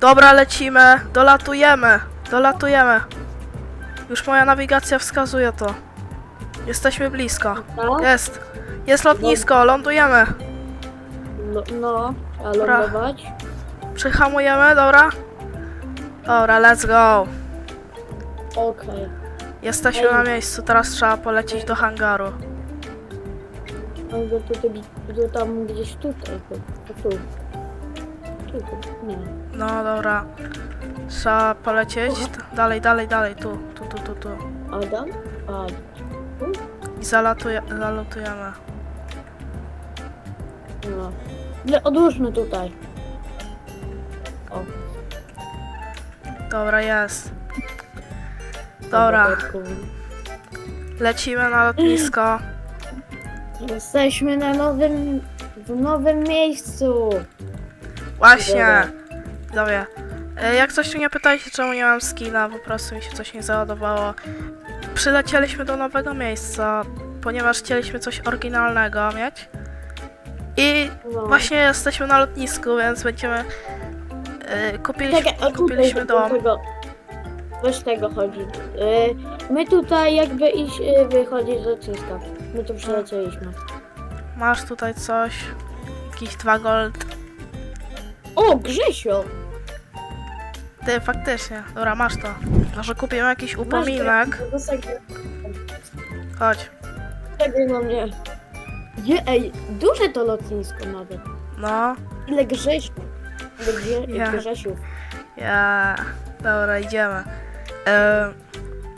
Dobra, lecimy. Dolatujemy. Dolatujemy. Już moja nawigacja wskazuje to. Jesteśmy blisko. No, Jest. Jest lotnisko, lądujemy. no, no a Dobra. lądować? Przyhamujemy, dobra? Dobra, let's go. Okej. Jesteśmy na miejscu, teraz trzeba polecieć do hangaru. Albo to, to, to tam gdzieś tutaj. To, to tu. Tu, tu. Nie. No dobra. Trzeba polecieć. T- Dalej, dalej, dalej, tu, tu, tu, tu, tu. Adam? A, I zalatuje, zalatujemy. no. Ale odłóżmy tutaj. Dobra, jest. Dobra, lecimy na lotnisko. Jesteśmy na nowym, w nowym miejscu. Właśnie. Dobra. E, Jak coś tu nie pytajcie, czemu nie mam skina, po prostu mi się coś nie załadowało. Przylecieliśmy do nowego miejsca, ponieważ chcieliśmy coś oryginalnego mieć. I No. właśnie jesteśmy na lotnisku, więc będziemy... e, Kupiliśmy, Czekaj, kupiliśmy do dom. Tego, weź tego chodzi. Y, my tutaj jakby iść, y, wychodzić z lotniska. My tu przylecieliśmy. Masz tutaj coś. Jakiś dwa gold. O, Grzesio! Ty, faktycznie. Dobra, masz to. Może kupimy jakiś upominek. Chodź. Tego na mnie. Nie, ej, duże to lotnisko nawet. No. Ile Grzesiu? Ile Grze, Ja. Grzesiów? Ja. Dobra, idziemy. E,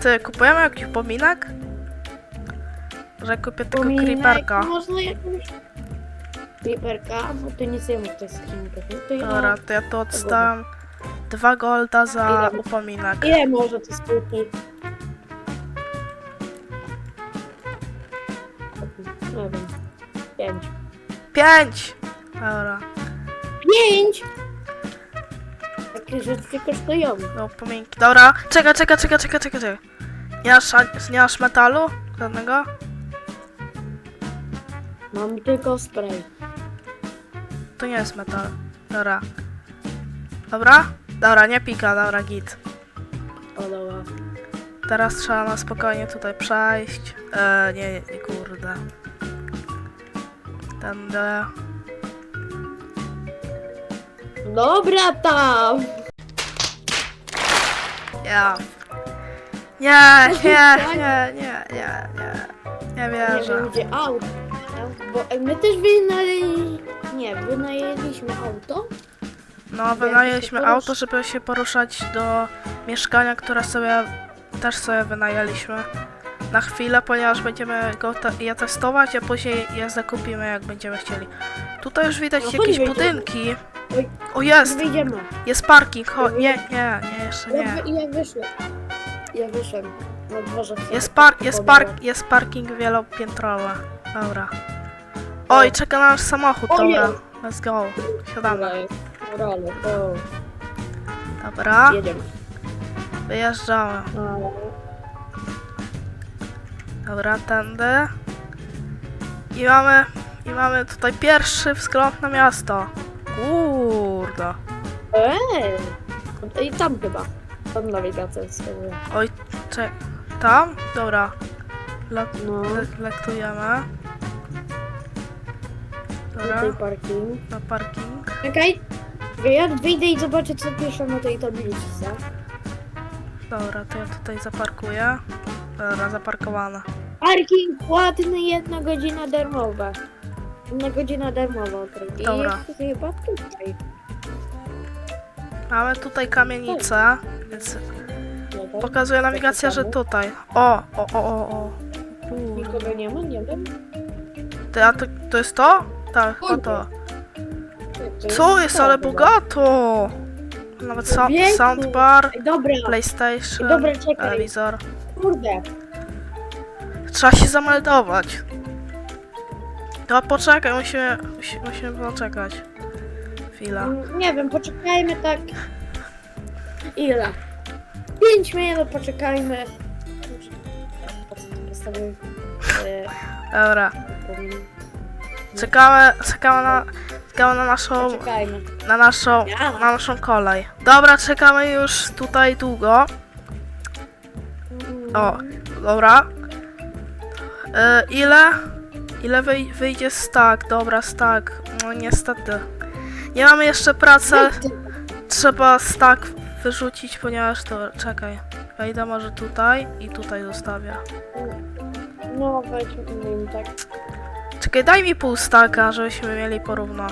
ty, kupujemy jakiś upominek? Że kupię tego Pominek, creeperka. Można jakąś... Creeperka? No to nic nie mów w tej skrzynce. To ja... Dobra, to ja tu odstałem dwa golda za Ile? upominek. Ile może to spółki? Nie wiem. Pięć. Pięć! Dobra, Pięć! Takie rzeczy kosztują. no upominki. Dobra, czekaj, czekaj, czekaj, czekaj, czekaj. czekaj. Nie masz, nie masz metalu? Żadnego? Mam tylko spray. To nie jest metal. Dobra. Dobra? Dobra, nie pika, dobra, git. O, dobra. Teraz trzeba na spokojnie tutaj przejść. E, nie, nie, nie, kurde. Tędy. Dobra tam! Ja. Nie, nie, nie, nie, nie, nie. Nie Nie wierzę. wiem gdzie auto. Bo my też wynajęli... Nie, wynajęliśmy auto. No, wynajęliśmy auto, żeby się poruszać do mieszkania, które sobie też sobie wynajęliśmy. Na chwilę, ponieważ będziemy go te je testować, a później je zakupimy, jak będziemy chcieli. Tutaj już widać No, jakieś budynki. Oj. O, jest! Wyjdziemy. Jest parking, cho- nie, nie, nie, jeszcze Ja, nie. wy, ja wyszłem. Ja wyszłem. Na dworze. Jest, par jest, park jest parking wielopiętrowy. Dobra. Oj, czeka na nasz samochód, dobra. jest. Let's go. Siadamy. Role, to Dobra, jedziemy. wyjeżdżamy. Dobra, tędy. I mamy, I mamy tutaj pierwszy wzgląd na miasto. Kurde. Eee! I tam chyba. Tam nawigacja wskazuje. Oj, cze... Tam? Dobra. Lat No. le lektujemy. Dobra, Tutaj parking. na parking. Czekaj. Ja wyjdę i zobaczę co pisze na tej tabliczce. Dobra, to ja tutaj zaparkuję. Dobra, zaparkowane. Parking płatny, jedna godzina darmowa. Jedna godzina darmowa. I Dobra. jest chyba tutaj. Mamy tutaj kamienicę, więc pokazuje nawigacja, że tutaj. O, o, o, o, o. Kurde. Nikogo nie ma, nie wiem. Ty, a to, to jest to? Tak, o to. Co jest, ale bogato! Nawet sa soundbar, Dobra, PlayStation, Dobra, czekaj. telewizor. kurde. Trzeba się zameldować. To poczekaj, musimy, musi, musimy poczekać. Chwila. Mm, Nie wiem, poczekajmy tak Ile? 5 minut, poczekajmy. E, Dobra. Czekamy, czekamy na, czekamy na naszą, Poczekajmy. na naszą, na naszą kolej. Dobra, czekamy już tutaj długo. O, dobra. E, ile? Ile wyj- wyjdzie stack? Dobra, stack. No niestety. Nie mamy jeszcze pracy. Trzeba stack wyrzucić, ponieważ to... Czekaj. Wejdę może tutaj i tutaj zostawię. No, wejdźmy im tak. Czekaj, daj mi pół stacka, żebyśmy mieli porówno.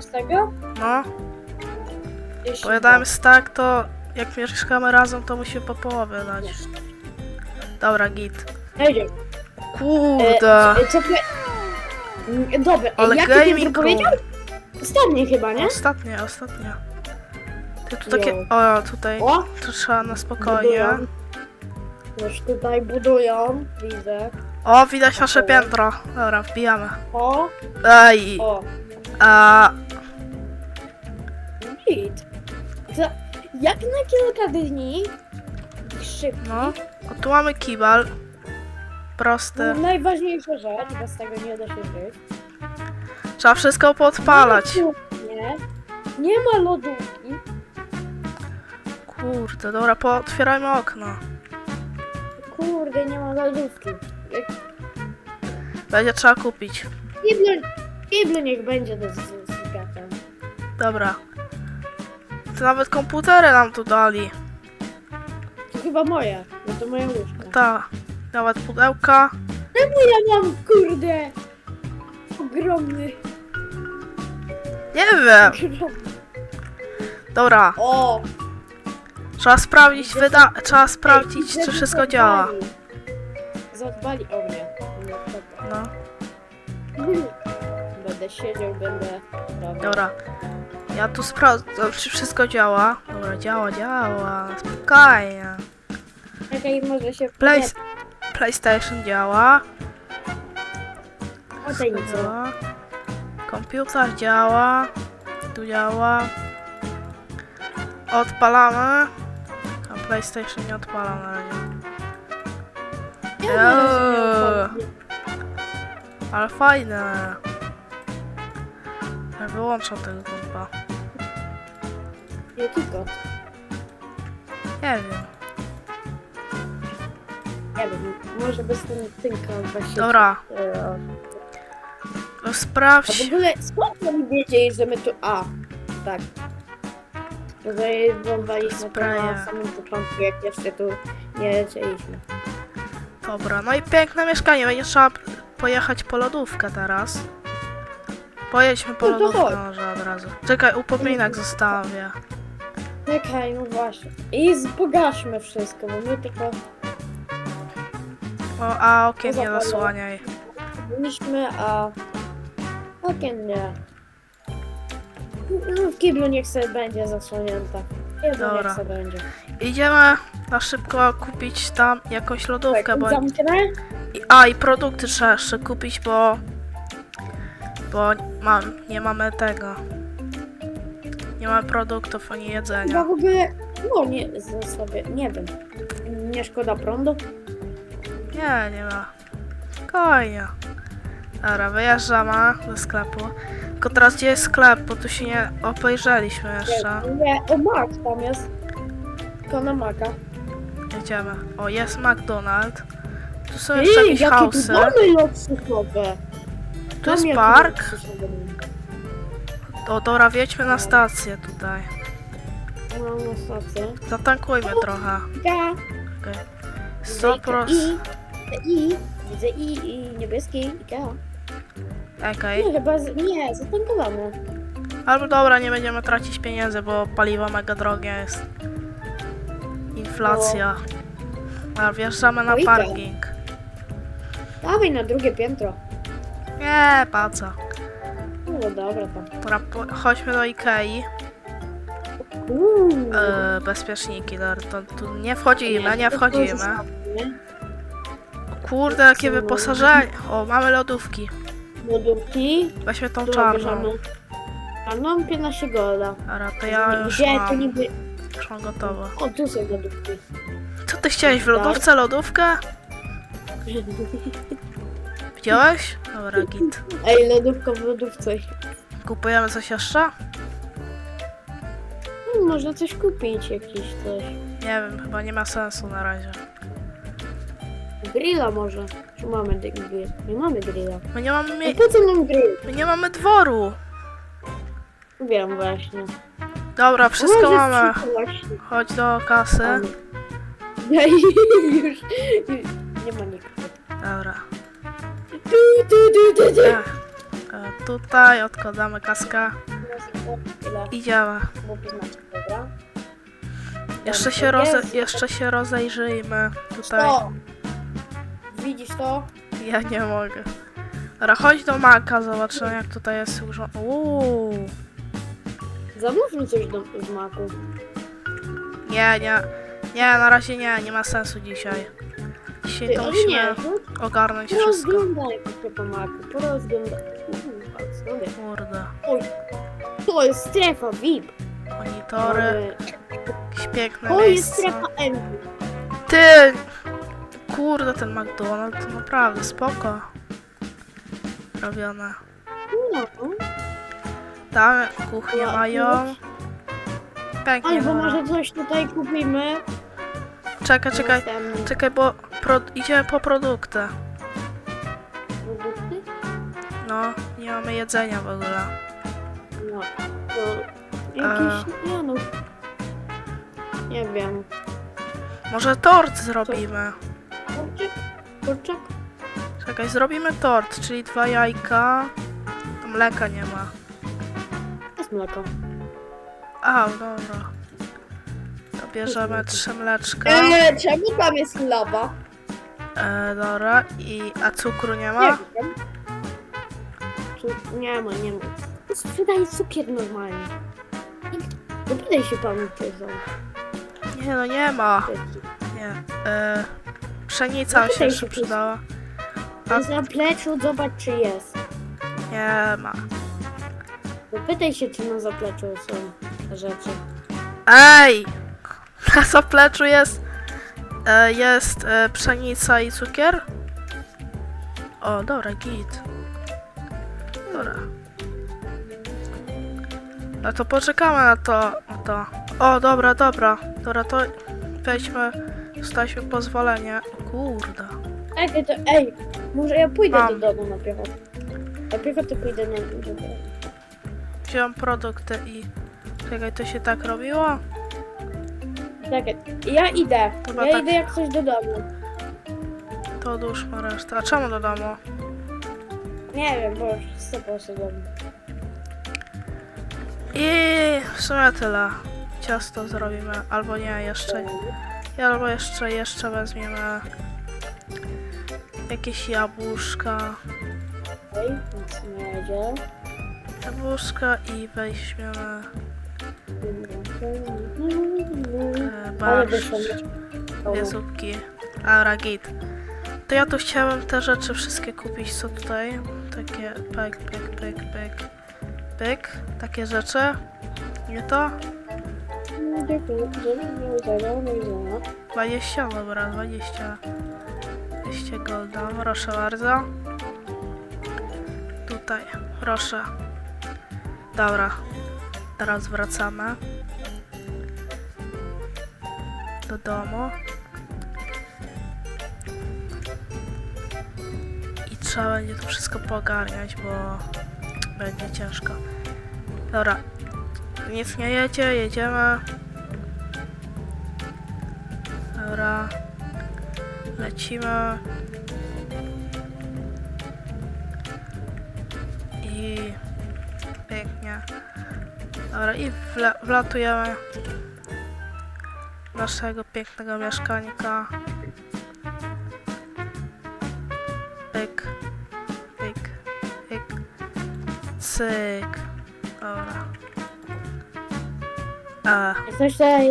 Z tego? No, Jeśli bo ja dałem stack, to jak mieszkamy razem, to musimy po połowie dać. Dobra, git. Wejdzie. Kurde. E. Mm, Dobra, Ale jak ty to gaming room. powiedział? Ostatni chyba, nie? Ostatnie, ostatnie. Ty tu takie... O, tutaj O, to trzeba na spokojnie. budują. Już tutaj budują, widzę. O, widać nasze piętro. Dobra, wbijamy. O, Ej, o, a... git. Za, jak na kilka dni szybko. No, o, tu mamy kibel. Prosty. Najważniejsza rzecz, bez tego nie da się żyć. Trzeba wszystko podpalać. Nie, nie ma lodówki. Kurde, dobra, pootwierajmy okno. Kurde, nie ma lodówki. Jak Będzie trzeba kupić. Kiblu, kiblu niech będzie do z, z gatem. Dobra. To nawet komputery nam tu dali. To chyba moje, no to moje łóżko. Ta. Nawet pudełka. Czemu ja mam, kurde, ogromny, Nie wiem. Dobra, O! trzeba sprawdzić wyda... Trzeba sprawdzić, Ej, czy wszystko działa. Zadbali o mnie. No, dobra. No, Będę siedział, będę robił. dobra. Ja tu sprawdzę, czy wszystko działa. Dobra, działa, działa. Spokojnie. Czekaj, może się... Play... PlayStation działa. O tej nic. działa. Komputer działa. Tu działa. Odpalamy. A PlayStation nie odpala na razie. Ja Eee. Ale fajne. Ja wyłączam tego kompa. Jaki kot? Nie wiem. Nie wiem, może bez ten tynka właśnie. Dobra, E, no A w sprawdź. ogóle skąd oni wiedzieli, że my tu... A, tak. Zajebowaliśmy to Spraye. na samym początku, jak jeszcze tu nie lecieliśmy. Dobra, no i piękne mieszkanie. Będzie trzeba pojechać po lodówkę teraz. Pojedźmy po No to lodówkę chodź. może od razu. Czekaj, upominek zostawię. Czekaj, no właśnie. I z- pogaszmy wszystko, bo my tylko O, a okien nie zasłaniaj. byliśmy, a okien nie. No w kiblu niech sobie będzie zasłonięta. Dobra. niech sobie będzie. Idziemy na szybko kupić tam jakąś lodówkę, bo... zamknę? I- A, i produkty trzeba jeszcze kupić, bo... Bo mam, nie mamy tego. Nie mamy produktów ani Chyba jedzenia. w ogóle, no nie, sobie, nie wiem. Nie szkoda prądu? Nie, nie ma. Spokojnie. Dobra, wyjeżdżamy do sklepu. Tylko teraz gdzie jest sklep, bo tu się nie obejrzeliśmy jeszcze. Nie, o Mac tam jest. Tylko na Maca. Jedziemy. O, jest McDonald's. Tu są jeszcze Ej, jakieś jakie tu house'y. domy luksusowe. Tu jest jakie park. O, dobra, wjedźmy na stację tutaj. Mam na stację. Zatankujmy trochę. Ja. Okej. Widzę 100%. I, I, widzę I, I niebieski, Ikea. Okej. Nie, chyba, z, nie, zatankowane. Albo dobra, nie będziemy tracić pieniędzy, bo paliwo mega drogie jest. Inflacja. A wjeżdżamy na i parking. Dawaj na drugie piętro. Nie, pa co. No dobra tam. Dobra, po- chodźmy do Ikei. Uuu. E, bezpieczniki, dobra, to tu nie wchodzimy, nie wchodzimy. zostawmy. Kurde, jakie wyposażenie. O, mamy lodówki. Lodówki. Weźmy tą czarną. Czarną 15 golda. Dobra, to ja już Gdzie to mam. niby... Już mam gotowe. O, tu są lodówki. Co ty chciałeś w lodówce? Lodówkę? Widziałeś? Dobra, git. Ej, lodówka w lodówce. Kupujemy coś jeszcze? Hmm, można coś kupić, jakieś coś. Nie wiem, chyba nie ma sensu na razie. Grilla może. Czy mamy grill? Nie mamy grilla. My nie mamy, A mie- po co nam grill? my nie mamy dworu. Wiem właśnie. Dobra, wszystko Może mamy. wszystko właśnie. Chodź do kasy. Mamy. Ja już, już nie ma nikogo. Dobra. Tu, tu, tu, tu, tu. E, e, tutaj odkładamy kaskę. 15, dobra. Jeszcze się, roze, jeszcze się rozejrzyjmy. Tutaj. Widzisz to? Ja nie mogę. Dobra, chodź do Maka, zobaczymy jak tutaj jest urząd... Uuu. Zamówmy coś do, z maku. Nie, nie. Nie, na razie nie, nie ma sensu dzisiaj. Dzisiaj Ty, to ale musimy nie, no, ogarnąć wszystko. porozglądaj się po maku, porozglądaj. Sobie. Kurde. Oj, to jest strefa VIP. Monitory, jakieś piękne To jest strefa M. Ty! Kurde, ten McDonald's to naprawdę spoko. Robione. No, Tam kuchnię Ładnie. mają. Pięknie albo może coś tutaj kupimy. Czekaj, czekaj. Czekaj, bo pro... idziemy po produkty. produkty. No, nie mamy jedzenia w ogóle. No, to jakieś, nie no. Nie wiem. Może tort zrobimy. Kurczak? Kurczak? Czekaj, zrobimy tort, czyli dwa jajka. Mleka nie ma. Jest mleko. A, dobra. To bierzemy trzy mleczka. Eee, czemu tam jest lawa? E, dobra, i a cukru nie Nie ma? wiem. Cu- nie ma, nie ma. Sprzedaje cukier normalnie. Zapytaj się panu, czy są. Nie no, nie ma. Nie. E, pszenica mi się jeszcze przydała. Na zapleczu zobacz, czy jest. Nie ma. Zapytaj się, czy na zapleczu są te rzeczy. Ej! Na zapleczu jest. E, jest e, pszenica i cukier. O, dobra, git. Dobra. No to poczekamy na to. Na to. O, dobra, dobra. Dobra, to weźmy. Dostaliśmy pozwolenie. Kurde. Ej, to, ej, może ja pójdę Mam. do domu na piechotę. Na piechotę pójdę na do domu. Wziąłem produkty i. Czekaj, to się tak robiło? Czekaj, ja idę. Chyba ja tak. idę jak coś do domu. To odłóżmy resztę. A czemu do domu? Nie wiem, bo już co poszedłem. I w sumie tyle. Ciasto zrobimy, albo nie, jeszcze. Albo jeszcze, jeszcze weźmiemy jakieś jabłuszka. Ej, nic nie jedzie. Jabłuszka i weźmiemy e, Ale barszcz, wyszło dwie zupki. Git. To ja tu chciałem te rzeczy wszystkie kupić, co tutaj. Takie pyk, pyk, pyk, pyk, pyk. Takie rzeczy. Nie to? Dziękuję, że nie udało, nie udało. 20, dobra, 20. 200 golda, proszę bardzo. Tutaj, proszę. Dobra, teraz wracamy do domu. I trzeba będzie to wszystko pogarniać, bo będzie ciężko. Dobra, nic nie jedzie, jedziemy. Dobra. Lecimy. Dobra, i wla wlatujemy naszego pięknego mieszkańka. Pyk, pyk, pyk, cyk. Dobra. A. Coś tutaj.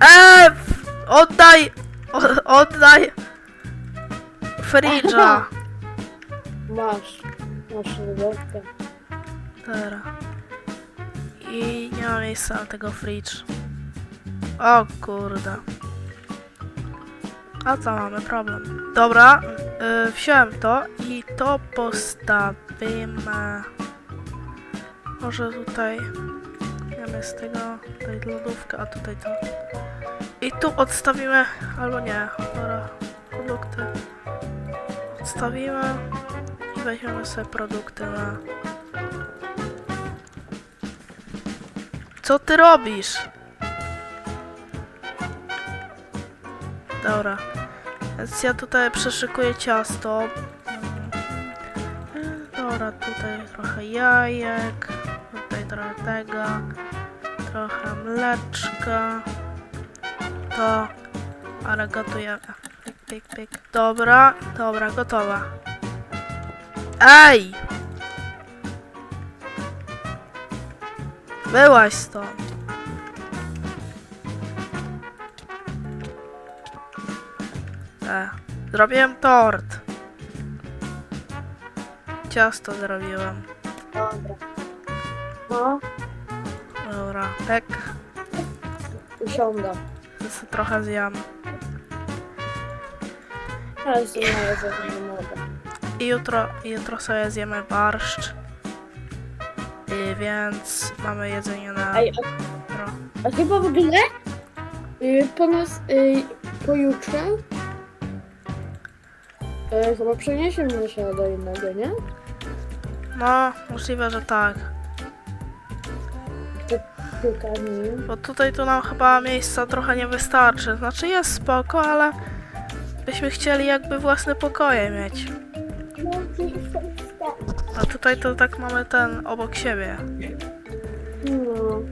Eee! Oddaj! O, oddaj! Fridża! Masz. Masz lodówkę. Dobra. I nie ma miejsca na tego fridge. O kurde. A co mamy problem? Dobra, yy, wziąłem to i to postawimy. Może tutaj. Wiemy z tego. Tutaj lodówkę, a tutaj to. I tu odstawimy. Albo nie. Dobra, produkty. Odstawimy. I weźmiemy sobie produkty na. Co ty robisz? Dobra. Więc ja tutaj przeszykuję ciasto. Mm, Dobra, tutaj trochę jajek. Tutaj trochę tego. Trochę mleczka. To. Ale gotujemy. Pik, pik, pik. Dobra, dobra, gotowa. Ej! Byłaś stąd. E, zrobiłem tort. Ciasto zrobiłem. Dobra. No, Dobra, tak. usiądę. Sobie trochę. Ja jestem na jedzenie, nie mogę. I jutro, jutro sobie zjemy barszcz. Więc mamy jedzenie na Ej, a, a chyba w ogóle y, po nas, y, pojutrze y, chyba przeniesiemy się do innego, nie? No, możliwe, że tak. Bo tutaj to nam chyba miejsca trochę nie wystarczy. Znaczy jest spoko, ale byśmy chcieli jakby własne pokoje mieć. A tutaj to tak mamy ten obok siebie. No,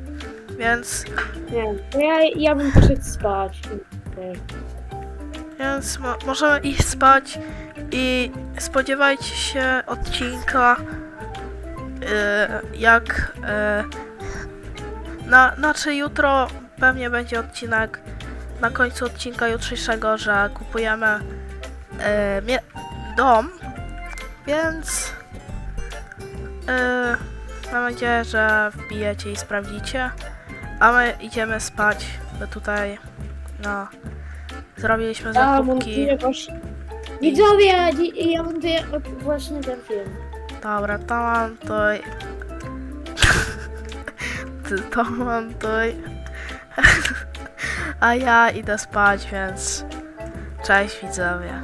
Więc, nie, to ja, ja bym poszedł spać. Więc mo możemy iść spać i spodziewajcie się odcinka yy, jak yy, na, znaczy jutro pewnie będzie odcinek na końcu odcinka jutrzejszego, że kupujemy mie- dom, więc yy, mam nadzieję, że wbijecie i sprawdzicie, a my idziemy spać, bo tutaj no zrobiliśmy zakupki. właśnie. Widzowie, ja montuję właśnie ten film. Dobra, to mam tutaj. Ty to mam tutaj. A ja idę spać, więc. Cześć widzowie.